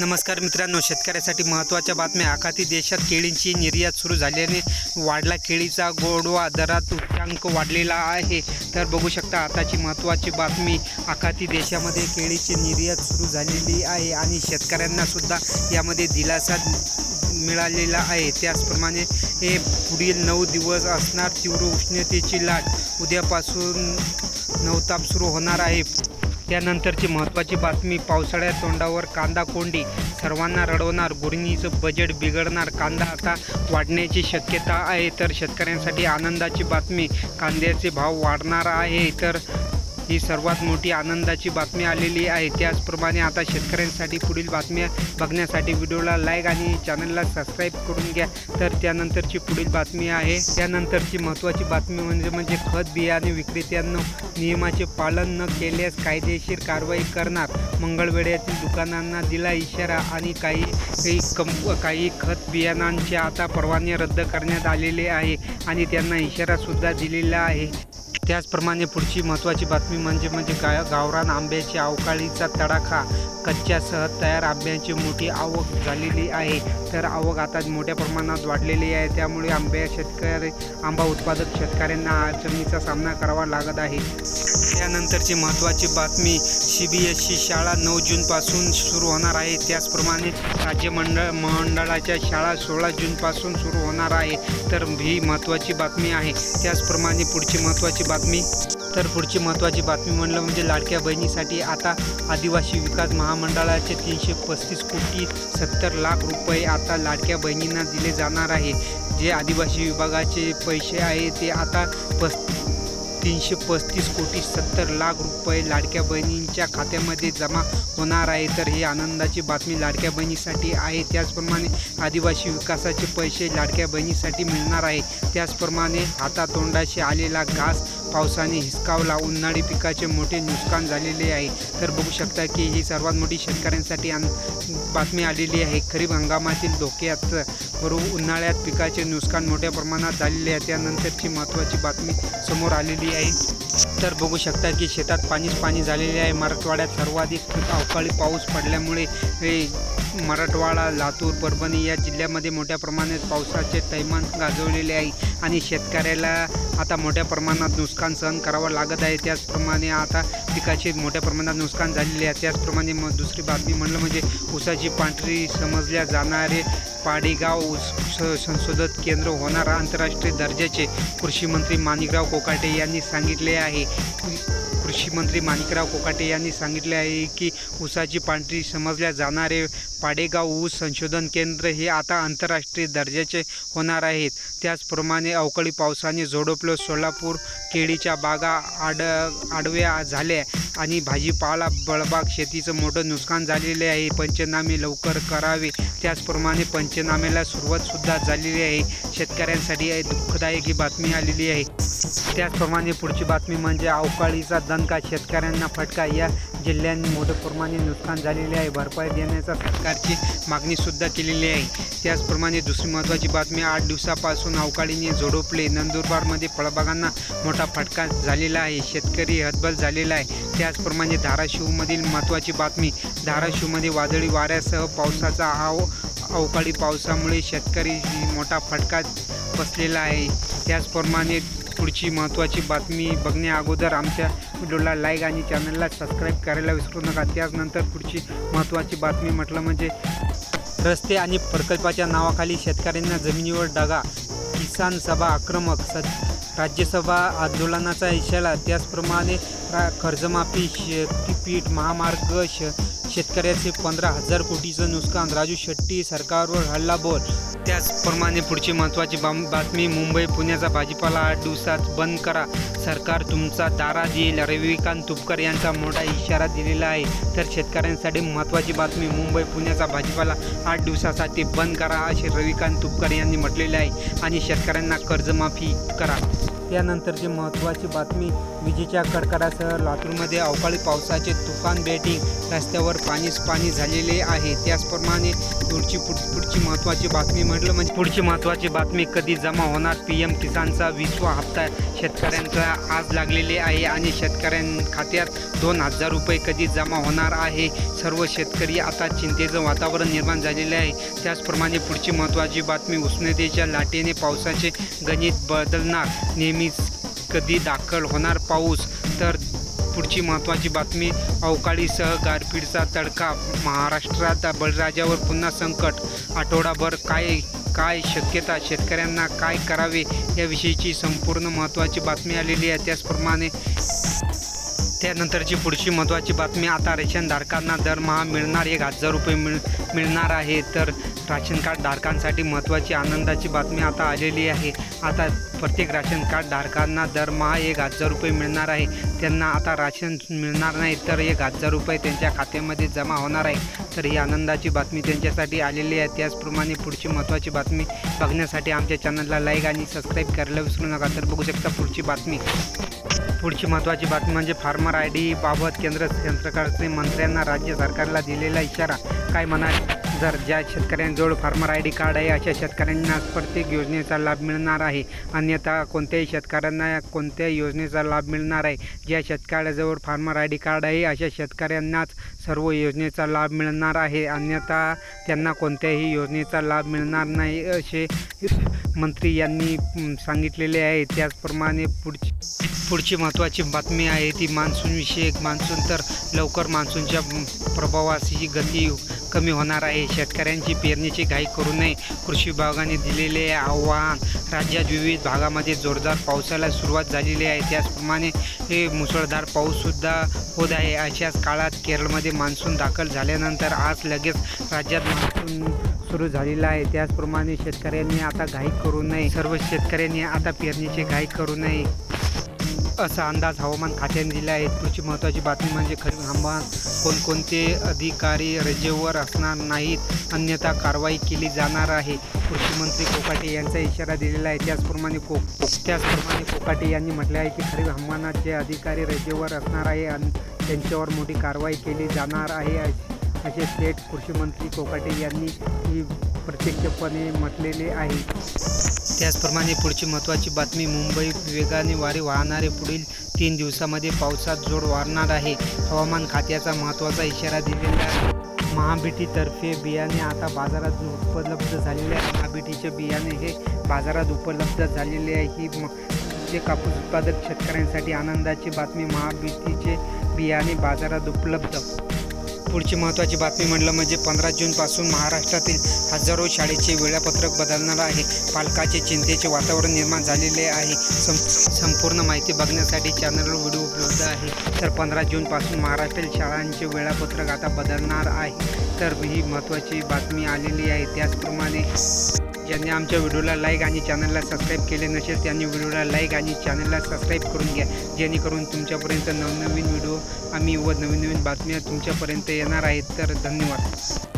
नमस्कार मित्रांनो शेतकऱ्यासाठी महत्त्वाच्या बातम्या. आखाती देशात केळींची निर्यात सुरू झाल्याने वाढला केळीचा गोडवा दरात उच्चांक वाढलेला आहे. तर बघू शकता आताची महत्त्वाची बातमी आखाती देशामध्ये केळीची निर्यात सुरू झालेली आहे आणि शेतकऱ्यांनासुद्धा यामध्ये दिलासा मिळालेला आहे. त्याचप्रमाणे हे पुढील नऊ दिवस असणार तीव्र उष्णतेची लाट. उद्यापासून नवताप सुरू होणार आहे. त्यानंतरची महत्त्वाची बातमी पावसाळ्या तोंडावर कांदा कोंडी सर्वांना रडवणार गुरणीचं बजेट बिघडणार कांदा आता वाढण्याची शक्यता आहे. तर शेतकऱ्यांसाठी आनंदाची बातमी कांद्याचे भाव वाढणार आहे. तर ही सर्वात मोठी आनंदाची बातमी आलेली आहे. त्याचप्रमाणे आता शेतकऱ्यांसाठी पुढील बातम्या बघण्यासाठी व्हिडिओला लाईक आणि चॅनलला सबस्क्राईब करून घ्या. तर त्यानंतरची पुढील बातमी आहे. त्यानंतरची महत्त्वाची बातमी म्हणजे म्हणजे खत बियाणे विक्रेत्यांना नियमाचे पालन न केल्यास कायदेशीर कारवाई करणार. मंगळवेड्यातील दुकानांना दिला इशारा आणि काही काही कंप काही खत बियाणांचे आता परवाने रद्द करण्यात आलेले आहे आणि त्यांना इशारासुद्धा दिलेला आहे. त्याचप्रमाणे पुढची महत्त्वाची बातमी म्हणजे म्हणजे गा गावरान आंब्याची अवकाळीचा तडाखा. कच्च्यासह तयार आंब्याची मोठी आवक झालेली आहे. तर आवक आता मोठ्या प्रमाणात वाढलेली आहे. त्यामुळे आंब्या शेतकरी आंबा उत्पादक शेतकऱ्यांना अडचणीचा सामना करावा लागत आहे. त्यानंतरची महत्त्वाची बातमी सी बी एस सी शाळा नऊ जूनपासून सुरू होणार आहे. त्याचप्रमाणे राज्य मंडळ मंडळाच्या शाळा सोळा जूनपासून सुरू होणार आहे. तर ही महत्त्वाची बातमी आहे. त्याचप्रमाणे पुढची महत्त्वाची बातमी तर पुढची महत्त्वाची बातमी म्हणलं म्हणजे लाडक्या बहिणीसाठी आता आदिवासी विकास महामंडळाचे तीनशे पस्तीस कोटी सत्तर लाख रुपये आता लाडक्या बहिणींना दिले जाणार आहे. जे आदिवासी विभागाचे पैसे आहे ते आता पस् तीनशे पस्तीस कोटी सत्तर लाख रुपये लाडक्या बहिणींच्या खात्यामध्ये जमा होणार आहे. तर ही आनंदाची बातमी लाडक्या बहिणीसाठी आहे. त्याचप्रमाणे आदिवासी विकासाचे पैसे लाडक्या बहिणीसाठी मिळणार आहे. त्याचप्रमाणे हातातोंडाशी आलेला घास पावसाने हिसकावला उन्हाळी पिकाचे मोठे नुकसान झालेले आहे. तर बघू शकता की ही सर्वात मोठी शेतकऱ्यांसाठी बातमी आलेली आहे. खरीप हंगामातील धोक्यात बरोबर उन्हाळ्यात पिकाचे नुकसान मोठ्या प्रमाणात झालेले आहे. त्यानंतरची महत्त्वाची बातमी समोर आलेली आहे. तर बघू शकता की शेतात पाणीच पाणी झालेले आहे. मराठवाड्यात सर्वाधिक अवकाळी पाऊस पडल्यामुळे हे मराठवाडा लातूर परभणी या जिल्ह्यामध्ये मोठ्या प्रमाणात पावसाचे थैमान गाजवलेले आहे आणि शेतकऱ्याला आता मोठ्या प्रमाणात नुकसान सहन करावं लागत आहे. त्याचप्रमाणे आता पिकाचे मोठ्या प्रमाणात नुकसान झालेले आहे. त्याचप्रमाणे मग दुसरी बातमी म्हणलं म्हणजे ऊसाची पांढरी समजल्या जाणारे पाडेगाव ऊस संशोधन केंद्र होणार आंतरराष्ट्रीय दर्जाचे. कृषी मंत्री माणिकराव कोकाटे यांनी सांगितले आहे. कृषी मंत्री माणिकराव कोकाटे यांनी सांगितले आहे की ऊसाची पांढरी समजल्या जाणारे पाडेगाव ऊस संशोधन केंद्र हे आता आंतरराष्ट्रीय दर्जाचे होणार आहेत. त्याचप्रमाणे अवकाळी पावसाने झोडपलं सोलापूर केळीच्या बागा आड आडव्या झाल्या. आणि भाजीपाला बळबाग शेतीचं मोठं नुकसान झालेले आहे. पंचनामे लवकर करावे. त्याचप्रमाणे पंचनाम्याला सुरुवातसुद्धा झालेली आहे. शेतकऱ्यांसाठी दुःखदायक ही बातमी आलेली आहे. त्याचप्रमाणे पुढची बातमी म्हणजे अवकाळीचा दणका. शेतकऱ्यांना फटका. या जिल्ह्यांनी मोठ्या प्रमाणे नुकसान झालेले आहे. भरपाई देण्याचा सरकारची मागणीसुद्धा केलेली आहे. त्याचप्रमाणे दुसरी महत्त्वाची बातमी आठ दिवसापासून अवकाळीने झोडपले नंदुरबारमध्ये फळबागांना मोठा फटका झालेला आहे. शेतकरी हतबल झालेला आहे. त्याचप्रमाणे धाराशिवमधील महत्त्वाची बातमी धाराशिवमध्ये वादळी वाऱ्यासह पावसाचा आव अवकाळी पावसामुळे शेतकरी मोठा फटका बसलेला आहे. त्याचप्रमाणे पुढची महत्त्वाची बातमी बघण्या अगोदर आमच्या व्हिडिओला लाईक आणि चॅनलला सबस्क्राईब करायला विसरू नका. त्याचनंतर पुढची महत्त्वाची बातमी म्हटलं म्हणजे रस्ते आणि प्रकल्पाच्या नावाखाली शेतकऱ्यांना जमिनीवर डगा. किसान सभा आक्रमक. स राज्यसभा आंदोलनाचा इशारा. त्याचप्रमाणे रा कर्जमाफी शेतीपीठ महामार्ग श शेतकऱ्याचे पंधरा हजार कोटीचं नुकसान. राजू शेट्टी सरकारवर हल्ला बोल. त्याचप्रमाणे पुढची महत्त्वाची बातमी मुंबई पुण्याचा भाजीपाला आठ दिवसात बंद करा. सरकार तुमचा दारा देईल. रविकांत तुपकर यांचा मोठा इशारा दिलेला आहे. तर शेतकऱ्यांसाठी महत्त्वाची बातमी मुंबई पुण्याचा भाजीपाला आठ दिवसासाठी बंद करा असे रविकांत तुपकर यांनी म्हटलेले आहे. आणि शेतकऱ्यांना कर्जमाफी करा. त्यानंतरची महत्त्वाची बातमी विजेच्या कडकडासह लातूरमध्ये अवकाळी पावसाचे तुफान बेटिंग रस्त्यावर पाणीच पाणी झालेले आहे. त्याचप्रमाणे पुढची पुढ पुढची महत्त्वाची बातमी म्हटलं म्हणजे पुढची महत्त्वाची बातमी कधी जमा होणार? पी एम किसानचा विसवा हप्ता शेतकऱ्यांचा आज लागलेले आहे आणि शेतकऱ्यां खात्यात दोन हजार रुपये कधी जमा होणार आहे? सर्व शेतकरी आता चिंतेचं वातावरण निर्माण झालेले आहे. त्याचप्रमाणे पुढची महत्त्वाची बातमी उष्णतेच्या लाटेने पावसाचे गणित बदलणार. नेहमी नेहमीच कधी दाखल होणार पाऊस? तर पुढची महत्त्वाची बातमी अवकाळीसह गारपीटचा तडका महाराष्ट्रात बळराजावर पुन्हा संकट. आठवडाभर काय काय शक्यता शेतकऱ्यांना काय करावे? याविषयीची संपूर्ण महत्त्वाची बातमी आलेली आहे. त्याचप्रमाणे त्यानंतरची पुढची महत्त्वाची बातमी आता रेशनधारकांना दरमहा मिळणार एक हजार रुपये मिळ मिळणार आहे. तर राशन कार्ड धारकांसाठी महत्त्वाची आनंदाची बातमी आता आलेली आहे. आता प्रत्येक राशन कार्ड धारकांना दरमहा एक हजार रुपये मिळणार आहे. त्यांना आता राशन मिळणार नाही तर एक हजार रुपये त्यांच्या खात्यामध्ये जमा होणार आहे. तर ही आनंदाची बातमी त्यांच्यासाठी आलेली आहे. त्याचप्रमाणे पुढची महत्त्वाची बातमी बघण्यासाठी आमच्या चॅनलला लाईक आणि सबस्क्राईब करायला विसरू नका. तर बघू शकता पुढची बातमी. पुढची महत्त्वाची बातमी म्हणजे फार्मर आय डी बाबत केंद्र सरकारचे मंत्र्यांना राज्य सरकारला दिलेला इशारा. काय म्हणाल? जर ज्या शेतकऱ्यांजवळ फार्मर आय डी कार्ड आहे अशा शेतकऱ्यांना प्रत्येक योजनेचा लाभ मिळणार आहे. अन्यथा कोणत्याही शेतकऱ्यांना कोणत्याही योजनेचा लाभ मिळणार आहे. ज्या शेतकऱ्याजवळ फार्मर आय डी कार्ड आहे अशा शेतकऱ्यांनाच सर्व योजनेचा लाभ मिळणार आहे. अन्यथा त्यांना कोणत्याही योजनेचा लाभ मिळणार नाही असे मंत्री यांनी सांगितलेले आहे. त्याचप्रमाणे पुढची पुढची महत्त्वाची बातमी आहे ती मान्सूनविषयक मान्सून तर लवकर मान्सूनच्या प्रभावाशी गती कमी होणार आहे. शेतकऱ्यांची पेरणीची घाई करू नये. कृषी विभागाने दिलेले आव्हान राज्यात विविध भागामध्ये जोरदार पावसाला सुरुवात झालेली आहे. त्याचप्रमाणे हे मुसळधार पाऊससुद्धा होत आहे. अशाच काळात केरळमध्ये मान्सून दाखल झाल्यानंतर आज लगेच राज्यात मान्सून सुरू झालेला आहे. त्याचप्रमाणे शेतकऱ्यांनी आता घाई करू नये. सर्व शेतकऱ्यांनी आता पेरणीची घाई करू नये. असा अंदाज हवामान खात्याने दिला आहे. पुढची महत्त्वाची बातमी म्हणजे खरीप हंगामात कोणकोणते अधिकारी रजेवर असणार नाहीत अन्यथा कारवाई केली जाणार आहे. कृषी मंत्री कोकाटे यांचा इशारा दिलेला आहे. त्याचप्रमाणे को त्याचप्रमाणे कोकाटे यांनी म्हटले आहे की खरीप हंगामात जे अधिकारी रजेवर असणार आहे आणि त्यांच्यावर मोठी कारवाई केली जाणार आहे. असे थेट कृषीमंत्री कोकाटे यांनी ही प्रत्यक्षपणे म्हटलेले आहे. त्याचप्रमाणे पुढची महत्त्वाची बातमी मुंबई वेगाने वारे वाहणारे पुढील तीन दिवसामध्ये पावसात जोड वाढणार आहे. हवामान खात्याचा महत्त्वाचा इशारा दिलेला आहे. महाबीटीतर्फे बियाणे आता बाजारात उपलब्ध झालेले आहे. महाबीटीचे बियाणे हे बाजारात उपलब्ध झालेले आहे. ही म जे कापूस उत्पादक शेतकऱ्यांसाठी आनंदाची बातमी महाबीटीचे बियाणे बाजारात उपलब्ध पुढची महत्त्वाची बातमी म्हटलं म्हणजे पंधरा जूनपासून महाराष्ट्रातील हजारो शाळेचे वेळापत्रक बदलणार आहे. पालकाचे चिंतेचे वातावरण निर्माण झालेले आहे. सं संपूर्ण माहिती बघण्यासाठी चॅनलवर व्हिडिओ उपलब्ध आहे. तर पंधरा जूनपासून महाराष्ट्रातील शाळांचे वेळापत्रक आता बदलणार आहे. तर ही महत्त्वाची बातमी आलेली आहे. त्याचप्रमाणे ज्यांनी आमच्या व्हिडिओला लाईक आणि चॅनलला सबस्क्राईब केले नसेल त्यांनी व्हिडिओला लाईक आणि चॅनलला सबस्क्राईब करून घ्या. जेणेकरून तुमच्यापर्यंत नवनवीन व्हिडिओ आम्ही व नवीन नवीन बातम्या तुमच्यापर्यंत येणार आहेत. तर धन्यवाद.